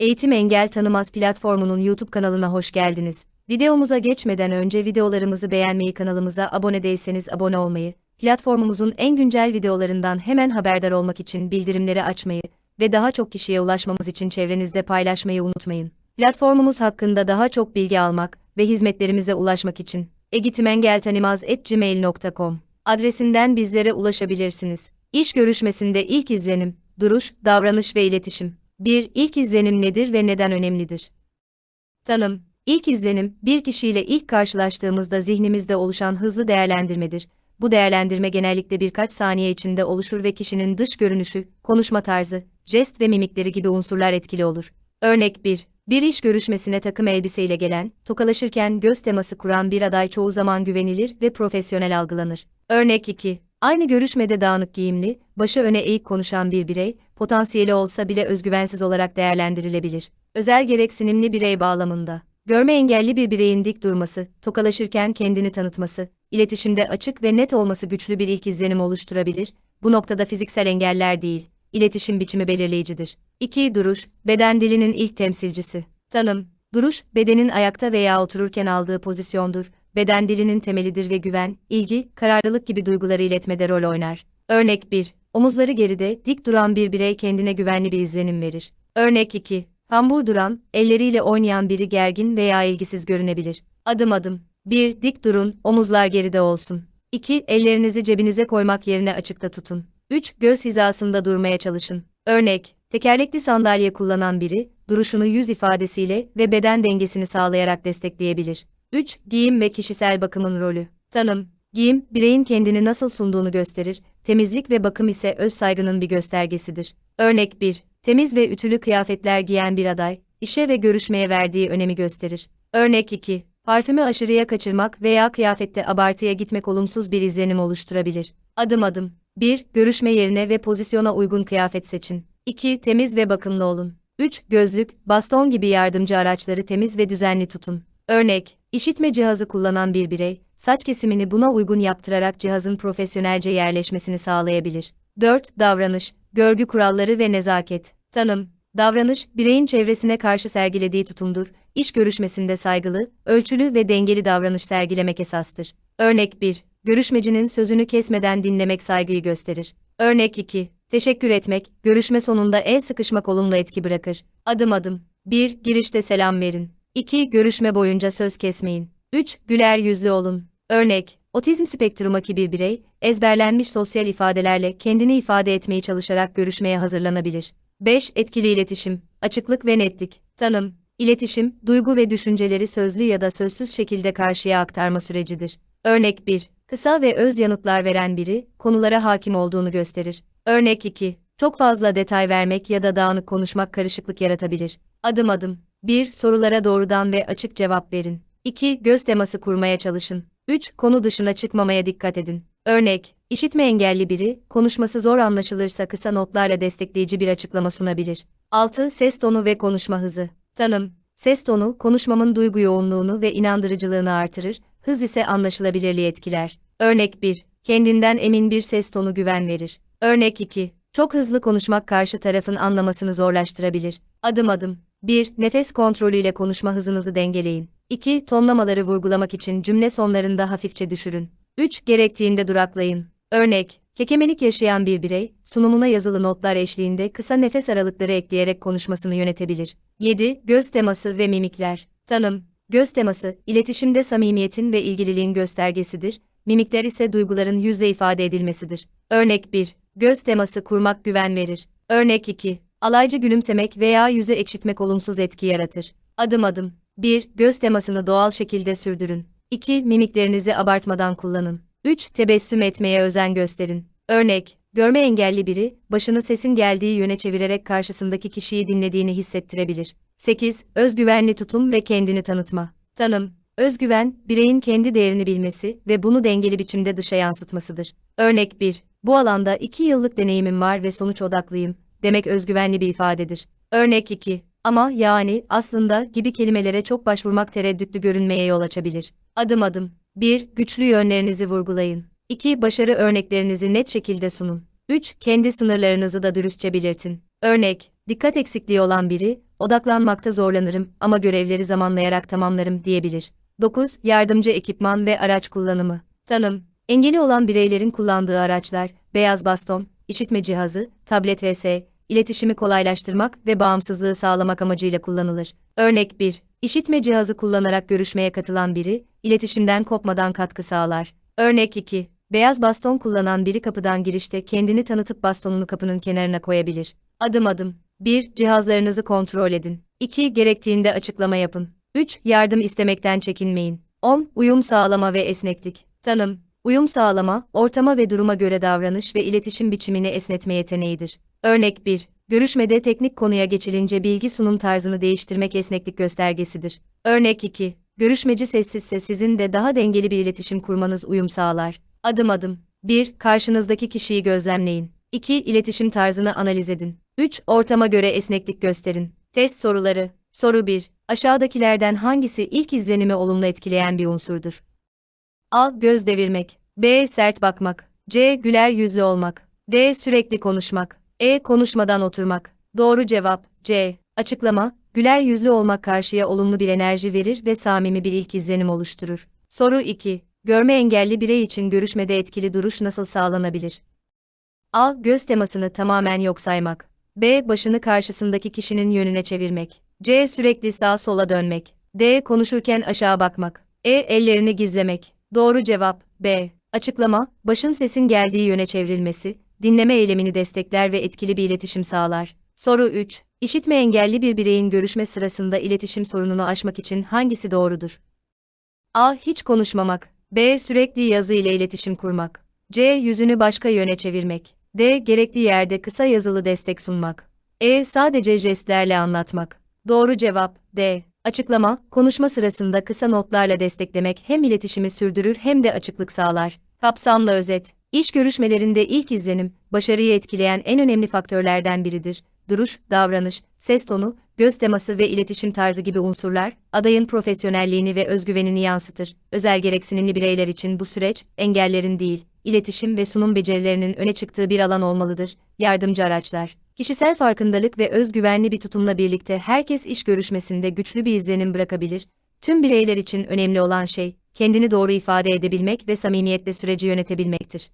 Eğitim Engel Tanımaz platformunun YouTube kanalına hoş geldiniz. Videomuza geçmeden önce videolarımızı beğenmeyi, kanalımıza abone değilseniz abone olmayı, platformumuzun en güncel videolarından hemen haberdar olmak için bildirimleri açmayı ve daha çok kişiye ulaşmamız için çevrenizde paylaşmayı unutmayın. Platformumuz hakkında daha çok bilgi almak ve hizmetlerimize ulaşmak için egitimengeltanimaz.gmail.com adresinden bizlere ulaşabilirsiniz. İş görüşmesinde ilk izlenim, duruş, davranış ve iletişim. 1. İlk izlenim nedir ve neden önemlidir? Tanım İlk izlenim, bir kişiyle ilk karşılaştığımızda zihnimizde oluşan hızlı değerlendirmedir. Bu değerlendirme genellikle birkaç saniye içinde oluşur ve kişinin dış görünüşü, konuşma tarzı, jest ve mimikleri gibi unsurlar etkili olur. Örnek 1. Bir iş görüşmesine takım elbiseyle gelen, tokalaşırken göz teması kuran bir aday çoğu zaman güvenilir ve profesyonel algılanır. Örnek 2. Aynı görüşmede dağınık giyimli, başı öne eğik konuşan bir birey, potansiyeli olsa bile özgüvensiz olarak değerlendirilebilir. Özel gereksinimli birey bağlamında. Görme engelli bir bireyin dik durması, tokalaşırken kendini tanıtması, iletişimde açık ve net olması güçlü bir ilk izlenim oluşturabilir. Bu noktada fiziksel engeller değil, iletişim biçimi belirleyicidir. 2. Duruş, beden dilinin ilk temsilcisi. Tanım, duruş, bedenin ayakta veya otururken aldığı pozisyondur. Beden dilinin temelidir ve güven, ilgi, kararlılık gibi duyguları iletmede rol oynar. Örnek 1. Omuzları geride, dik duran bir birey kendine güvenli bir izlenim verir. Örnek 2. Kambur duran, elleriyle oynayan biri gergin veya ilgisiz görünebilir. Adım adım. 1. Dik durun, omuzlar geride olsun. 2. Ellerinizi cebinize koymak yerine açıkta tutun. 3. Göz hizasında durmaya çalışın. Örnek, tekerlekli sandalye kullanan biri, duruşunu yüz ifadesiyle ve beden dengesini sağlayarak destekleyebilir. 3. Giyim ve kişisel bakımın rolü. Tanım, giyim, bireyin kendini nasıl sunduğunu gösterir, temizlik ve bakım ise öz saygının bir göstergesidir. Örnek 1. Temiz ve ütülü kıyafetler giyen bir aday, işe ve görüşmeye verdiği önemi gösterir. Örnek 2. Parfümü aşırıya kaçırmak veya kıyafette abartıya gitmek olumsuz bir izlenim oluşturabilir. Adım adım. 1. Görüşme yerine ve pozisyona uygun kıyafet seçin. 2. Temiz ve bakımlı olun. 3. Gözlük, baston gibi yardımcı araçları temiz ve düzenli tutun. Örnek, işitme cihazı kullanan bir birey, saç kesimini buna uygun yaptırarak cihazın profesyonelce yerleşmesini sağlayabilir. 4. Davranış, görgü kuralları ve nezaket. Tanım, davranış, bireyin çevresine karşı sergilediği tutumdur. İş görüşmesinde saygılı, ölçülü ve dengeli davranış sergilemek esastır. Örnek 1. Görüşmecinin sözünü kesmeden dinlemek saygıyı gösterir. Örnek 2. Teşekkür etmek, görüşme sonunda el sıkışmak olumlu etki bırakır. Adım adım. 1. Girişte selam verin. 2. Görüşme boyunca söz kesmeyin. 3. Güler yüzlü olun. Örnek, otizm spektrumaki bir birey, ezberlenmiş sosyal ifadelerle kendini ifade etmeye çalışarak görüşmeye hazırlanabilir. 5. Etkili iletişim, açıklık ve netlik. Tanım, iletişim, duygu ve düşünceleri sözlü ya da sözsüz şekilde karşıya aktarma sürecidir. Örnek 1. Kısa ve öz yanıtlar veren biri, konulara hakim olduğunu gösterir. Örnek 2. Çok fazla detay vermek ya da dağınık konuşmak karışıklık yaratabilir. Adım adım. 1. Sorulara doğrudan ve açık cevap verin. 2. Göz teması kurmaya çalışın. 3. Konu dışına çıkmamaya dikkat edin. Örnek, işitme engelli biri, konuşması zor anlaşılırsa kısa notlarla destekleyici bir açıklama sunabilir. 6. Ses tonu ve konuşma hızı. Tanım, ses tonu, konuşmamın duygu yoğunluğunu ve inandırıcılığını artırır, hız ise anlaşılabilirliği etkiler. Örnek 1. Kendinden emin bir ses tonu güven verir. Örnek 2. Çok hızlı konuşmak karşı tarafın anlamasını zorlaştırabilir. Adım adım. 1. Nefes kontrolüyle konuşma hızınızı dengeleyin. 2. Tonlamaları vurgulamak için cümle sonlarında hafifçe düşürün. 3. Gerektiğinde duraklayın. Örnek, kekemelik yaşayan bir birey, sunumuna yazılı notlar eşliğinde kısa nefes aralıkları ekleyerek konuşmasını yönetebilir. 7. Göz teması ve mimikler. Tanım, göz teması, iletişimde samimiyetin ve ilgililiğin göstergesidir, mimikler ise duyguların yüzle ifade edilmesidir. Örnek 1. Göz teması kurmak güven verir. Örnek 2. Alaycı gülümsemek veya yüzü ekşitmek olumsuz etki yaratır. Adım adım. 1. Göz temasını doğal şekilde sürdürün. 2. Mimiklerinizi abartmadan kullanın. 3. Tebessüm etmeye özen gösterin. Örnek, görme engelli biri, başını sesin geldiği yöne çevirerek karşısındaki kişiyi dinlediğini hissettirebilir. 8. Özgüvenli tutum ve kendini tanıtma. Tanım, özgüven, bireyin kendi değerini bilmesi ve bunu dengeli biçimde dışa yansıtmasıdır. Örnek 1. Bu alanda 2 yıllık deneyimim var ve sonuç odaklıyım, demek özgüvenli bir ifadedir. Örnek 2. Ama, yani, aslında gibi kelimelere çok başvurmak tereddütlü görünmeye yol açabilir. Adım adım. 1. Güçlü yönlerinizi vurgulayın. 2. Başarı örneklerinizi net şekilde sunun. 3. Kendi sınırlarınızı da dürüstçe belirtin. Örnek, dikkat eksikliği olan biri, odaklanmakta zorlanırım ama görevleri zamanlayarak tamamlarım diyebilir. 9. Yardımcı ekipman ve araç kullanımı. Tanım. Engeli olan bireylerin kullandığı araçlar, beyaz baston, işitme cihazı, tablet vs. iletişimi kolaylaştırmak ve bağımsızlığı sağlamak amacıyla kullanılır. Örnek 1. İşitme cihazı kullanarak görüşmeye katılan biri, iletişimden kopmadan katkı sağlar. Örnek 2. Beyaz baston kullanan biri kapıdan girişte kendini tanıtıp bastonunu kapının kenarına koyabilir. Adım adım. 1. Cihazlarınızı kontrol edin. 2. Gerektiğinde açıklama yapın. 3. Yardım istemekten çekinmeyin. 10. Uyum sağlama ve esneklik. Tanım. Uyum sağlama, ortama ve duruma göre davranış ve iletişim biçimini esnetme yeteneğidir. Örnek 1. Görüşmede teknik konuya geçilince bilgi sunum tarzını değiştirmek esneklik göstergesidir. Örnek 2. Görüşmeci sessizse sizin de daha dengeli bir iletişim kurmanız uyum sağlar. Adım adım. 1. Karşınızdaki kişiyi gözlemleyin. 2. İletişim tarzını analiz edin. 3. Ortama göre esneklik gösterin. Test soruları. Soru 1. Aşağıdakilerden hangisi ilk izlenimi olumlu etkileyen bir unsurdur? A. Göz devirmek. B. Sert bakmak. C. Güler yüzlü olmak. D. Sürekli konuşmak. E. Konuşmadan oturmak. Doğru cevap C. Açıklama, güler yüzlü olmak karşıya olumlu bir enerji verir ve samimi bir ilk izlenim oluşturur. Soru 2. Görme engelli birey için görüşmede etkili duruş nasıl sağlanabilir? A. Göz temasını tamamen yok saymak. B. Başını karşısındaki kişinin yönüne çevirmek. C. Sürekli sağa sola dönmek. D. Konuşurken aşağı bakmak. E. Ellerini gizlemek. Doğru cevap B. Açıklama, başın sesin geldiği yöne çevrilmesi, dinleme eylemini destekler ve etkili bir iletişim sağlar. Soru 3. İşitme engelli bir bireyin görüşme sırasında iletişim sorununu aşmak için hangisi doğrudur? A. Hiç konuşmamak. B. Sürekli yazı ile iletişim kurmak. C. Yüzünü başka yöne çevirmek. D. Gerekli yerde kısa yazılı destek sunmak. E. Sadece jestlerle anlatmak. Doğru cevap D. Açıklama, konuşma sırasında kısa notlarla desteklemek hem iletişimi sürdürür hem de açıklık sağlar. Kapsamlı özet. İş görüşmelerinde ilk izlenim, başarıyı etkileyen en önemli faktörlerden biridir. Duruş, davranış, ses tonu, göz teması ve iletişim tarzı gibi unsurlar, adayın profesyonelliğini ve özgüvenini yansıtır. Özel gereksinimli bireyler için bu süreç, engellerin değil, iletişim ve sunum becerilerinin öne çıktığı bir alan olmalıdır. Yardımcı araçlar. Kişisel farkındalık ve özgüvenli bir tutumla birlikte herkes iş görüşmesinde güçlü bir izlenim bırakabilir. Tüm bireyler için önemli olan şey, kendini doğru ifade edebilmek ve samimiyetle süreci yönetebilmektir.